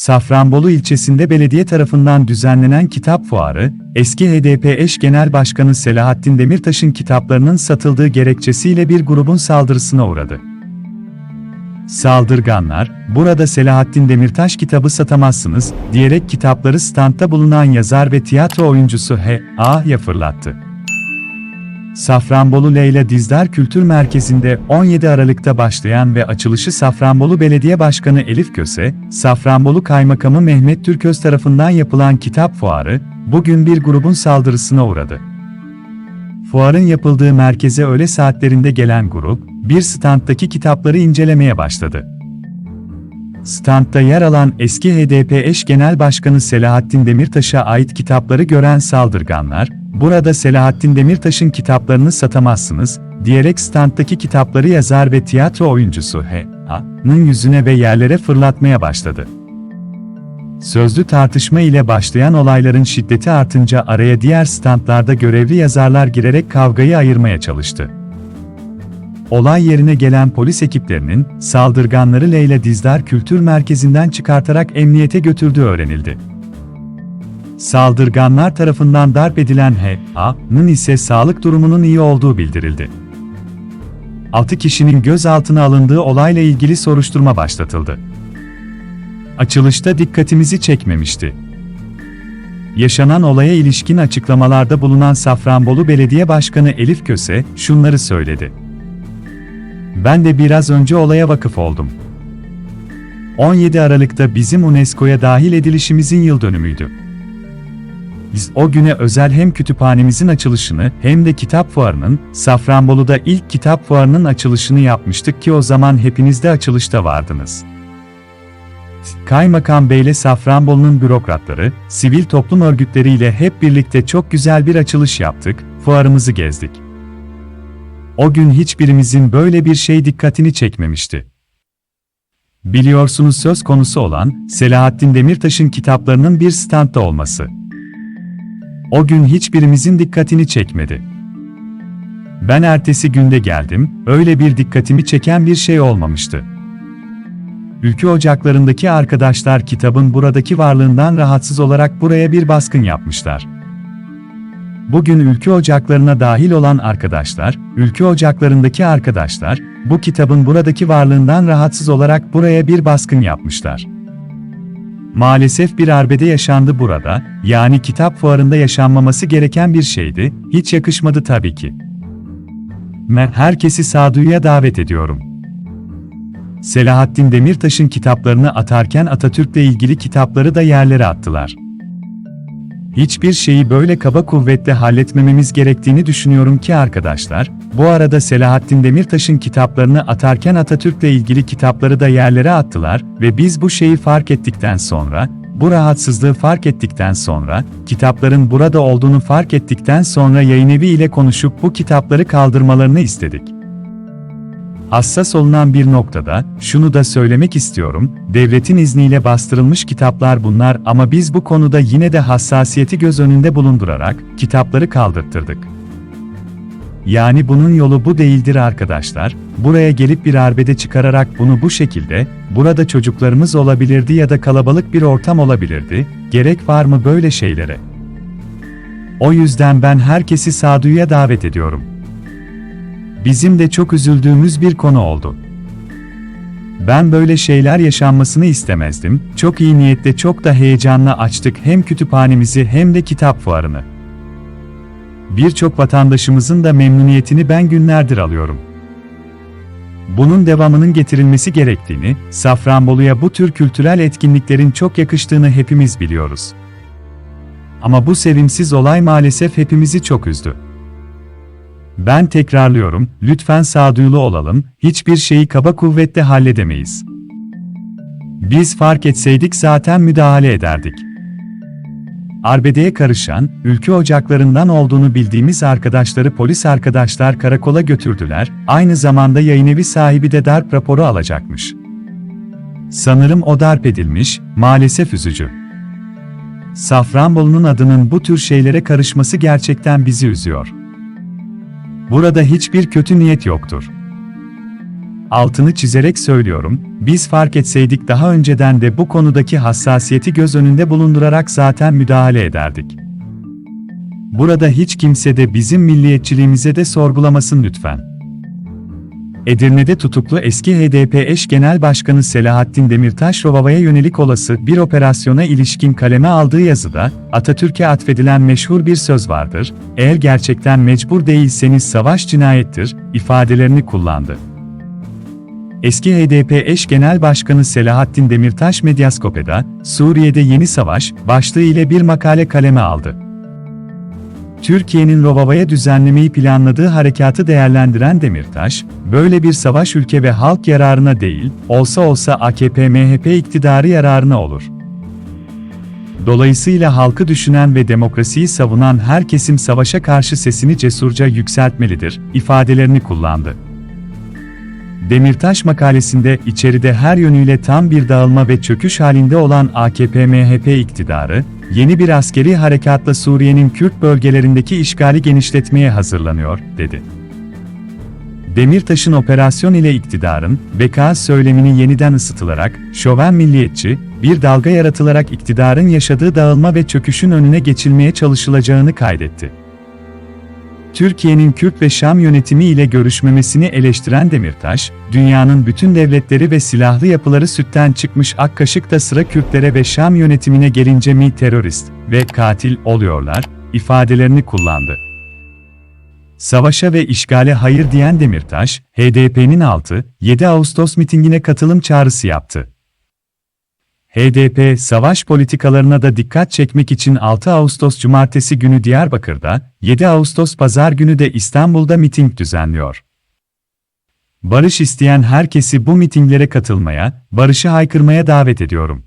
Safranbolu ilçesinde belediye tarafından düzenlenen kitap fuarı, eski HDP eş genel başkanı Selahattin Demirtaş'ın kitaplarının satıldığı gerekçesiyle bir grubun saldırısına uğradı. Saldırganlar, burada Selahattin Demirtaş kitabı satamazsınız, diyerek kitapları standta bulunan yazar ve tiyatro oyuncusu H.A.'ya fırlattı. Safranbolu Leyla Dizdar Kültür Merkezi'nde 17 Aralık'ta başlayan ve açılışı Safranbolu Belediye Başkanı Elif Köse, Safranbolu Kaymakamı Mehmet Türköz tarafından yapılan kitap fuarı, bugün bir grubun saldırısına uğradı. Fuarın yapıldığı merkeze öğle saatlerinde gelen grup, bir standtaki kitapları incelemeye başladı. Standta yer alan eski HDP eş genel başkanı Selahattin Demirtaş'a ait kitapları gören saldırganlar, burada Selahattin Demirtaş'ın kitaplarını satamazsınız, diyerek standtaki kitapları yazar ve tiyatro oyuncusu H.A.'nın yüzüne ve yerlere fırlatmaya başladı. Sözlü tartışma ile başlayan olayların şiddeti artınca araya diğer standlarda görevli yazarlar girerek kavgayı ayırmaya çalıştı. Olay yerine gelen polis ekiplerinin saldırganları Leyla Dizdar Kültür Merkezi'nden çıkartarak emniyete götürdüğü öğrenildi. Saldırganlar tarafından darp edilen H.A.'nın ise sağlık durumunun iyi olduğu bildirildi. 6 kişinin gözaltına alındığı olayla ilgili soruşturma başlatıldı. Açılışta dikkatimizi çekmemişti. Yaşanan olaya ilişkin açıklamalarda bulunan Safranbolu Belediye Başkanı Elif Köse şunları söyledi. Ben de biraz önce olaya vakıf oldum. 17 Aralık'ta bizim UNESCO'ya dahil edilişimizin yıl dönümüydü. Biz o güne özel hem kütüphanemizin açılışını hem de kitap fuarının, Safranbolu'da ilk kitap fuarının açılışını yapmıştık ki o zaman hepiniz de açılışta vardınız. Kaymakam Beyle Safranbolu'nun bürokratları, sivil toplum örgütleriyle hep birlikte çok güzel bir açılış yaptık, fuarımızı gezdik. O gün hiçbirimizin böyle bir şey dikkatini çekmemişti. Biliyorsunuz söz konusu olan Selahattin Demirtaş'ın kitaplarının bir standta olması. O gün hiçbirimizin dikkatini çekmedi. Ben ertesi günde geldim, öyle bir dikkatimi çeken bir şey olmamıştı. Ülke ocaklarındaki arkadaşlar kitabın buradaki varlığından rahatsız olarak buraya bir baskın yapmışlar. Bugün ülke ocaklarına dahil olan arkadaşlar, ülke ocaklarındaki arkadaşlar, bu kitabın buradaki varlığından rahatsız olarak buraya bir baskın yapmışlar. Maalesef bir arbede yaşandı burada, yani kitap fuarında yaşanmaması gereken bir şeydi, hiç yakışmadı tabii ki. Ben herkesi sağduyuya davet ediyorum. Selahattin Demirtaş'ın kitaplarını atarken Atatürk'le ilgili kitapları da yerlere attılar. Hiçbir şeyi böyle kaba kuvvetle halletmememiz gerektiğini düşünüyorum ki arkadaşlar, bu arada Selahattin Demirtaş'ın kitaplarını atarken Atatürk'le ilgili kitapları da yerlere attılar ve biz bu şeyi fark ettikten sonra, bu rahatsızlığı fark ettikten sonra, kitapların burada olduğunu fark ettikten sonra yayınevi ile konuşup bu kitapları kaldırmalarını istedik. Hassas olunan bir noktada, şunu da söylemek istiyorum, devletin izniyle bastırılmış kitaplar bunlar ama biz bu konuda yine de hassasiyeti göz önünde bulundurarak, kitapları kaldırttırdık. Yani bunun yolu bu değildir arkadaşlar, buraya gelip bir arbede çıkararak bunu bu şekilde, burada çocuklarımız olabilirdi ya da kalabalık bir ortam olabilirdi, gerek var mı böyle şeylere? O yüzden ben herkesi sağduyuya davet ediyorum. Bizim de çok üzüldüğümüz bir konu oldu. Ben böyle şeyler yaşanmasını istemezdim. Çok iyi niyetle çok da heyecanla açtık hem kütüphanemizi hem de kitap fuarını. Birçok vatandaşımızın da memnuniyetini ben günlerdir alıyorum. Bunun devamının getirilmesi gerektiğini, Safranbolu'ya bu tür kültürel etkinliklerin çok yakıştığını hepimiz biliyoruz. Ama bu sevimsiz olay maalesef hepimizi çok üzdü. Ben tekrarlıyorum, lütfen sağduyulu olalım, hiçbir şeyi kaba kuvvetle halledemeyiz. Biz fark etseydik zaten müdahale ederdik. Arbedeye karışan, ülke ocaklarından olduğunu bildiğimiz arkadaşları polis arkadaşlar karakola götürdüler, aynı zamanda yayınevi sahibi de darp raporu alacakmış. Sanırım o darp edilmiş, maalesef üzücü. Safranbolu'nun adının bu tür şeylere karışması gerçekten bizi üzüyor. Burada hiçbir kötü niyet yoktur. altını çizerek söylüyorum, biz fark etseydik daha önceden de bu konudaki hassasiyeti göz önünde bulundurarak zaten müdahale ederdik. Burada hiç kimse de bizim milliyetçiliğimize de sorgulamasın lütfen. Edirne'de tutuklu eski HDP eş genel başkanı Selahattin Demirtaş Rovava'ya yönelik olası bir operasyona ilişkin kaleme aldığı yazıda, Atatürk'e atfedilen meşhur bir söz vardır, eğer gerçekten mecbur değilseniz savaş cinayettir, ifadelerini kullandı. Eski HDP eş genel başkanı Selahattin Demirtaş Medyaskop'da, Suriye'de yeni savaş, başlığı ile bir makale kaleme aldı. Türkiye'nin Rovava'ya düzenlemeyi planladığı harekatı değerlendiren Demirtaş, böyle bir savaş ülke ve halk yararına değil, olsa olsa AKP-MHP iktidarı yararına olur. Dolayısıyla halkı düşünen ve demokrasiyi savunan her kesim savaşa karşı sesini cesurca yükseltmelidir, ifadelerini kullandı. Demirtaş makalesinde içeride her yönüyle tam bir dağılma ve çöküş halinde olan AKP-MHP iktidarı, yeni bir askeri harekatla Suriye'nin Kürt bölgelerindeki işgali genişletmeye hazırlanıyor, dedi. Demirtaş'ın operasyon ile iktidarın, beka söylemini yeniden ısıtılarak, şoven milliyetçi, bir dalga yaratılarak iktidarın yaşadığı dağılma ve çöküşün önüne geçilmeye çalışılacağını kaydetti. Türkiye'nin Kürt ve Şam yönetimi ile görüşmemesini eleştiren Demirtaş, dünyanın bütün devletleri ve silahlı yapıları sütten çıkmış ak kaşık da sıra Kürtlere ve Şam yönetimine gelince mi terörist ve katil oluyorlar, ifadelerini kullandı. Savaşa ve işgale hayır diyen Demirtaş, HDP'nin 6-7 Ağustos mitingine katılım çağrısı yaptı. HDP, savaş politikalarına da dikkat çekmek için 6 Ağustos Cumartesi günü Diyarbakır'da, 7 Ağustos Pazar günü de İstanbul'da miting düzenliyor. Barış isteyen herkesi bu mitinglere katılmaya, barışı haykırmaya davet ediyorum.